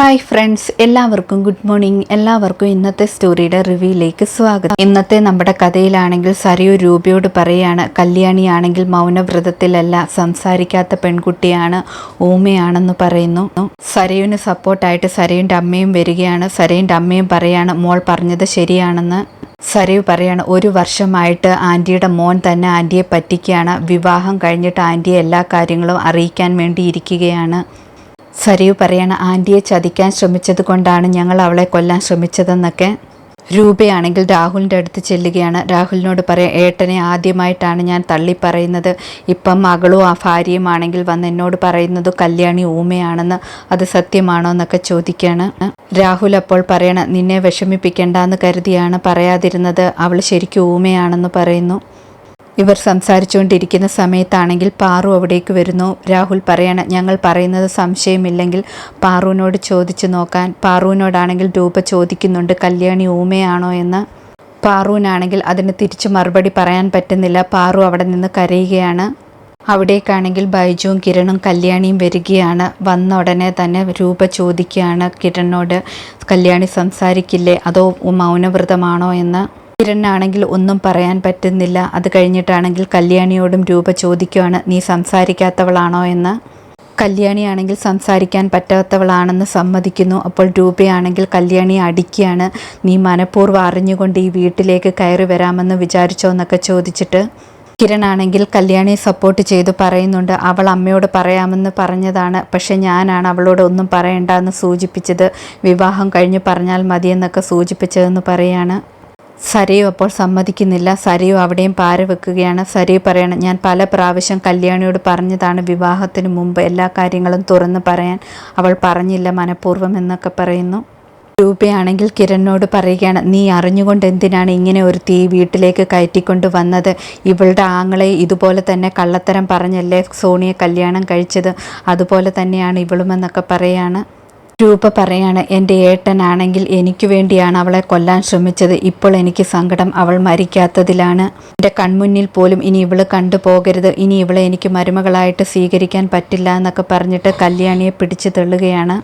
Hi friends എല്ലാവർക്കും good morning എല്ലാവർക്കും ഇന്നത്തെ സ്റ്റോറിയുടെ റിവ്യൂയിലേക്ക് സ്വാഗതം. ഇന്നത്തെ നമ്മുടെ കഥയിലാണെങ്കിൽ സരയു രൂപയോട് പറയാണ് കല്യാണിയാണെങ്കിൽ മൗനവ്രതത്തിലല്ല സംസാരിക്കാത്ത പെൺകുട്ടിയാണ് ഊമയാണെന്ന് പറയുന്നു. സരയുവിന് സപ്പോർട്ടായിട്ട് സരയുടെ അമ്മയും വരികയാണ്. സരയുടെ അമ്മയും പറയാണ് മോൾ പറഞ്ഞത് ശരിയാണെന്ന്. സരയു പറയാണ് ഒരു വർഷമായിട്ട് ആന്റിയുടെ മോൻ തന്നെ ആന്റിയെ പറ്റിക്കുകയാണ്. വിവാഹം കഴിഞ്ഞിട്ട് ആന്റിയെ എല്ലാ കാര്യങ്ങളും അറിയിക്കാൻ വേണ്ടി ഇരിക്കുകയാണ്. സരയു പറയണ ആന്റിയെ ചതിക്കാൻ ശ്രമിച്ചത് കൊണ്ടാണ് ഞങ്ങൾ അവളെ കൊല്ലാൻ ശ്രമിച്ചതെന്നൊക്കെ. രൂപയാണെങ്കിൽ രാഹുലിന്റെ അടുത്ത് ചെല്ലുകയാണ്. രാഹുലിനോട് പറയാം ഏട്ടനെ ആദ്യമായിട്ടാണ് ഞാൻ തള്ളി പറയുന്നത് ഇപ്പം മകളും ആ ഭാര്യയുമാണെങ്കിൽ വന്ന് എന്നോട് പറയുന്നത് കല്യാണി ഊമയാണെന്ന്. അത് സത്യമാണോ എന്നൊക്കെ ചോദിക്കുകയാണ് രാഹുൽ അപ്പോൾ പറയണം നിന്നെ വിഷമിപ്പിക്കേണ്ടെന്ന് കരുതിയാണ് പറയാതിരുന്നത്. അവൾ ശരിക്കും ഊമയാണെന്ന് പറയുന്നു. ഇവർ സംസാരിച്ചുകൊണ്ടിരിക്കുന്ന സമയത്താണെങ്കിൽ പാറു അവിടേക്ക് വരുന്നു. രാഹുൽ പറയണം ഞങ്ങൾ പറയുന്നത് സംശയമില്ലെങ്കിൽ പാറുവിനോട് ചോദിച്ചു നോക്കാൻ. പാറുവിനോടാണെങ്കിൽ രൂപ ചോദിക്കുന്നുണ്ട്. കല്യാണി ഊമയാണോ എന്ന്. പാറുവിനാണെങ്കിൽ അതിന് തിരിച്ചു മറുപടി പറയാൻ പറ്റുന്നില്ല. പാറു അവിടെ നിന്ന് കരയുകയാണ്. അവിടേക്കാണെങ്കിൽ ബൈജുവും കിരണും കല്യാണിയും വരികയാണ്. വന്ന ഉടനെ തന്നെ രൂപ ചോദിക്കുകയാണ് കിരണോട്. കല്യാണി സംസാരിക്കില്ലേ? അതോ മൗനവ്രതമാണോ എന്ന്. കിരണിനാണെങ്കിൽ ഒന്നും പറയാൻ പറ്റുന്നില്ല. അത് കഴിഞ്ഞിട്ടാണെങ്കിൽ കല്യാണിയോടും രൂപ ചോദിക്കുവാണ്. നീ സംസാരിക്കാത്തവളാണോ? എന്ന്. കല്യാണിയാണെങ്കിൽ സംസാരിക്കാൻ പറ്റാത്തവളാണെന്ന് സമ്മതിക്കുന്നു. അപ്പോൾ രൂപയാണെങ്കിൽ കല്യാണിയെ അടിക്കുകയാണ്. നീ മനഃപൂർവം അറിഞ്ഞുകൊണ്ട് ഈ വീട്ടിലേക്ക് കയറി വരാമെന്ന് വിചാരിച്ചോ? എന്നൊക്കെ ചോദിച്ചിട്ട്. കിരണാണെങ്കിൽ കല്യാണിയെ സപ്പോർട്ട് ചെയ്ത് പറയുന്നുണ്ട്. അവൾ അമ്മയോട് പറയാമെന്ന് പറഞ്ഞതാണ്. പക്ഷെ ഞാനാണ് അവളോട് ഒന്നും പറയണ്ട എന്ന് സൂചിപ്പിച്ചത്. വിവാഹം കഴിഞ്ഞ് പറഞ്ഞാൽ മതിയെന്നൊക്കെ സൂചിപ്പിച്ചതെന്ന് പറയാണ്. സരയു അപ്പോൾ സമ്മതിക്കുന്നില്ല. സരയു അവിടെയും പാര വെക്കുകയാണ്. സരയു പറയണം ഞാൻ പല പ്രാവശ്യം കല്യാണിയോട് പറഞ്ഞതാണ് വിവാഹത്തിന് മുമ്പ് എല്ലാ കാര്യങ്ങളും തുറന്ന് പറയാൻ. അവൾ പറഞ്ഞില്ല മനഃപൂർവം എന്നൊക്കെ പറയുന്നു. രൂപയാണെങ്കിൽ കിരണിനോട് പറയുകയാണ് നീ അറിഞ്ഞുകൊണ്ട് എന്തിനാണ് ഇങ്ങനെ ഒരു തീ വീട്ടിലേക്ക് കയറ്റിക്കൊണ്ട് വന്നത്? ഇവളുടെ ആങ്ങളെ ഇതുപോലെ തന്നെ കള്ളത്തരം പറഞ്ഞല്ലേ സോണിയെ കല്യാണം കഴിച്ചത്? അതുപോലെ തന്നെയാണ് ഇവളുമെന്നൊക്കെ പറയാണ്. രൂപ പറയാണ് എന്റെ ഏട്ടനാണെങ്കിൽ എനിക്ക് വേണ്ടിയാണ് അവളെ കൊല്ലാൻ ശ്രമിച്ചത്. ഇപ്പോൾ എനിക്ക് സങ്കടം അവൾ മരിക്കാത്തതിലാണ്. എന്റെ കൺമുന്നിൽ പോലും ഇനി ഇവൾ കണ്ടുപോകരുത് ഇനി ഇവളെ എനിക്ക് മരുമകളായിട്ട് സ്വീകരിക്കാൻ പറ്റില്ല എന്നൊക്കെ പറഞ്ഞിട്ട് കല്യാണിയെ പിടിച്ചു തള്ളുകയാണ്.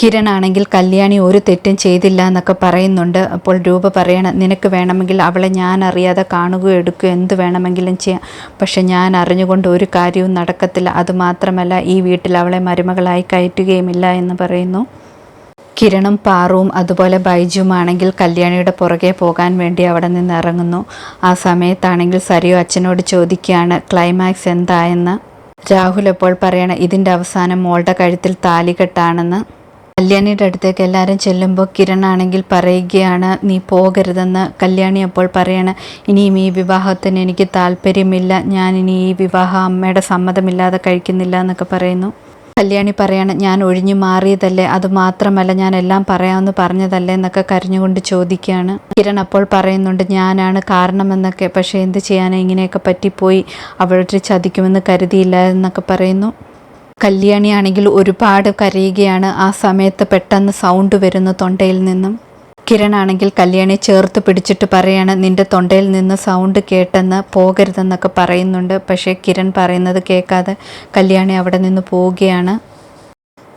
കിരൺ ആണെങ്കിൽ കല്യാണി ഒരു തെറ്റും ചെയ്തില്ല എന്നൊക്കെ പറയുന്നുണ്ട്. അപ്പോൾ രൂപ പറയണം നിനക്ക് വേണമെങ്കിൽ അവളെ ഞാൻ അറിയാതെ കാണുകയോ എടുക്കുകയോ എന്ത് വേണമെങ്കിലും ചെയ്യാം. പക്ഷെ ഞാൻ അറിഞ്ഞുകൊണ്ട് ഒരു കാര്യവും നടക്കത്തില്ല. അതുമാത്രമല്ല ഈ വീട്ടിൽ അവളെ മരുമകളായി കയറ്റുകയുമില്ല എന്ന് പറയുന്നു. കിരണും പാറുവും അതുപോലെ ബൈജുമാണെങ്കിൽ കല്യാണിയുടെ പുറകെ പോകാൻ വേണ്ടി അവിടെ നിന്ന് ഇറങ്ങുന്നു. ആ സമയത്താണെങ്കിൽ സരിയോ അച്ഛനോട് ചോദിക്കുകയാണ് ക്ലൈമാക്സ് എന്തായെന്ന്? രാഹുൽ എപ്പോൾ പറയണം ഇതിന്റെ അവസാനം മോളുടെ കഴുത്തിൽ താലികെട്ടാണെന്ന് കല്യാണിയുടെ അടുത്തേക്ക് എല്ലാവരും ചെല്ലുമ്പോൾ കിരൺ ആണെങ്കിൽ പറയുകയാണ് നീ പോകരുതെന്ന്. കല്യാണി അപ്പോൾ പറയണ ഇനിയും ഈ വിവാഹത്തിന് എനിക്ക് താല്പര്യമില്ല. ഞാൻ ഇനി ഈ വിവാഹം അമ്മയുടെ സമ്മതമില്ലാതെ കഴിക്കുന്നില്ല എന്നൊക്കെ പറയുന്നു. കല്യാണി പറയാണ് ഞാൻ ഒഴിഞ്ഞു മാറിയതല്ലേ? അത് മാത്രമല്ല ഞാൻ എല്ലാം പറയാമെന്ന് പറഞ്ഞതല്ലേ? എന്നൊക്കെ കരഞ്ഞുകൊണ്ട് ചോദിക്കുകയാണ്. കിരൺ അപ്പോൾ പറയുന്നുണ്ട് ഞാനാണ് കാരണമെന്നൊക്കെ. പക്ഷേ എന്ത് ചെയ്യാനാ? ഇങ്ങനെയൊക്കെ പറ്റിപ്പോയി. അവളൊരു ചതിക്കുമെന്ന് കരുതിയില്ല എന്നൊക്കെ പറയുന്നു. കല്യാണിയാണെങ്കിൽ ഒരുപാട് കരയുകയാണ്. ആ സമയത്ത് പെട്ടെന്ന് സൗണ്ട് വരുന്നു തൊണ്ടയിൽ നിന്നും. കിരൺ ആണെങ്കിൽ കല്യാണി ചേർത്ത് പിടിച്ചിട്ട് പറയാണ് നിന്റെ തൊണ്ടയിൽ നിന്ന് സൗണ്ട് കേട്ടെന്ന് പോകരുതെന്നൊക്കെ പറയുന്നുണ്ട്. പക്ഷേ കിരൺ പറയുന്നത് കേൾക്കാതെ കല്യാണി അവിടെ നിന്ന് പോവുകയാണ്.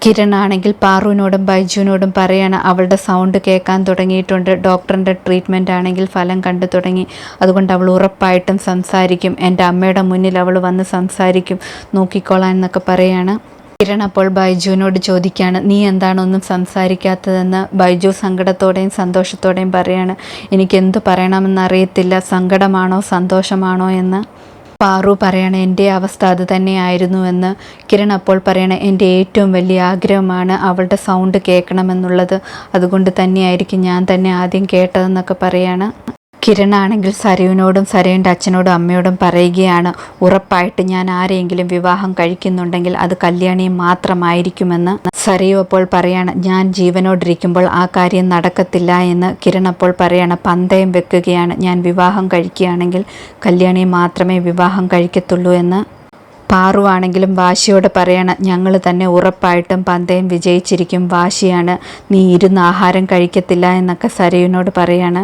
കിരൺ ആണെങ്കിൽ പാറുവിനോടും ബൈജുവിനോടും പറയാണ് അവളുടെ സൗണ്ട് കേൾക്കാൻ തുടങ്ങിയിട്ടുണ്ട്. ഡോക്ടറിന്റെ ട്രീറ്റ്മെന്റ് ആണെങ്കിൽ ഫലം കണ്ടു തുടങ്ങി. അതുകൊണ്ട് അവൾ ഉറപ്പായിട്ടും സംസാരിക്കും. എന്റെ അമ്മയുടെ മുന്നിൽ അവൾ വന്ന് സംസാരിക്കും. നോക്കിക്കോളാൻ എന്നൊക്കെ പറയാണ്. കിരൺ അപ്പോൾ ബൈജുവിനോട് ചോദിക്കുകയാണ് നീ എന്താണ് ഒന്നും സംസാരിക്കാത്തതെന്ന്? ബൈജു സങ്കടത്തോടെയും സന്തോഷത്തോടെയും പറയാണ് എനിക്ക് എന്ത് പറയണമെന്ന് അറിയത്തില്ല സങ്കടമാണോ സന്തോഷമാണോ എന്ന്? പാറു പറയണ എന്റെ അവസ്ഥ അത് തന്നെയായിരുന്നുവെന്ന് കിരൺ അപ്പോൾ പറയണ എന്റെ ഏറ്റവും വലിയ ആഗ്രഹമാണ് അവളുടെ സൗണ്ട് കേൾക്കണമെന്നുള്ളത്. അതുകൊണ്ട് തന്നെയായിരിക്കും ഞാൻ തന്നെ ആദ്യം കേട്ടതെന്നൊക്കെ പറയാണ്. കിരണാണെങ്കിൽ സരയുവിനോടും സരയുന്റെ അച്ഛനോടും അമ്മയോടും പറയുകയാണ് ഉറപ്പായിട്ട് ഞാൻ ആരെയെങ്കിലും വിവാഹം കഴിക്കുന്നുണ്ടെങ്കിൽ അത് കല്യാണിയും മാത്രമായിരിക്കുമെന്ന്. സരയു അപ്പോൾ പറയാണ് ഞാൻ ജീവനോടിരിക്കുമ്പോൾ ആ കാര്യം നടക്കത്തില്ല എന്ന്. കിരൺ അപ്പോൾ പറയാണ് പന്തയം വെക്കുകയാണ്. ഞാൻ വിവാഹം കഴിക്കുകയാണെങ്കിൽ കല്യാണിയെ മാത്രമേ വിവാഹം കഴിക്കത്തുള്ളൂ എന്ന്. പാറുവാണെങ്കിലും വാശിയോട് പറയണം ഞങ്ങൾ തന്നെ ഉറപ്പായിട്ടും പന്തയം വിജയിച്ചിരിക്കും. വാശിയാണ്. നീ ഇരുന്ന് ആഹാരം കഴിക്കത്തില്ല എന്നൊക്കെ സരയുവിനോട് പറയാണ്.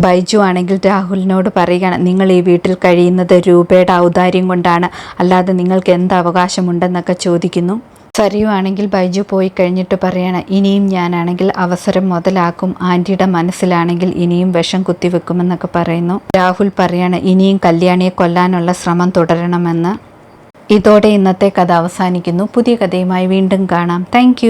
ബൈജു ആണെങ്കിൽ രാഹുലിനോട് പറയുകയാണ് നിങ്ങൾ ഈ വീട്ടിൽ കഴിയുന്നത് രൂപയുടെ ഔദാര്യം കൊണ്ടാണ്. അല്ലാതെ നിങ്ങൾക്ക് എന്ത് അവകാശമുണ്ടെന്നൊക്കെ ചോദിക്കുന്നു. സരിയുവാണെങ്കിൽ ബൈജു പോയി കഴിഞ്ഞിട്ട് പറയണം ഇനിയും ഞാനാണെങ്കിൽ അവസരം മുതലാക്കും. ആന്റിയുടെ മനസ്സിലാണെങ്കിൽ ഇനിയും വിഷം കുത്തിവെക്കുമെന്നൊക്കെ പറയുന്നു. രാഹുൽ പറയാണ് ഇനിയും കല്യാണിയെ കൊല്ലാനുള്ള ശ്രമം തുടരണമെന്ന്. ഇതോടെ ഇന്നത്തെ കഥ അവസാനിക്കുന്നു. പുതിയ കഥയുമായി വീണ്ടും കാണാം. താങ്ക്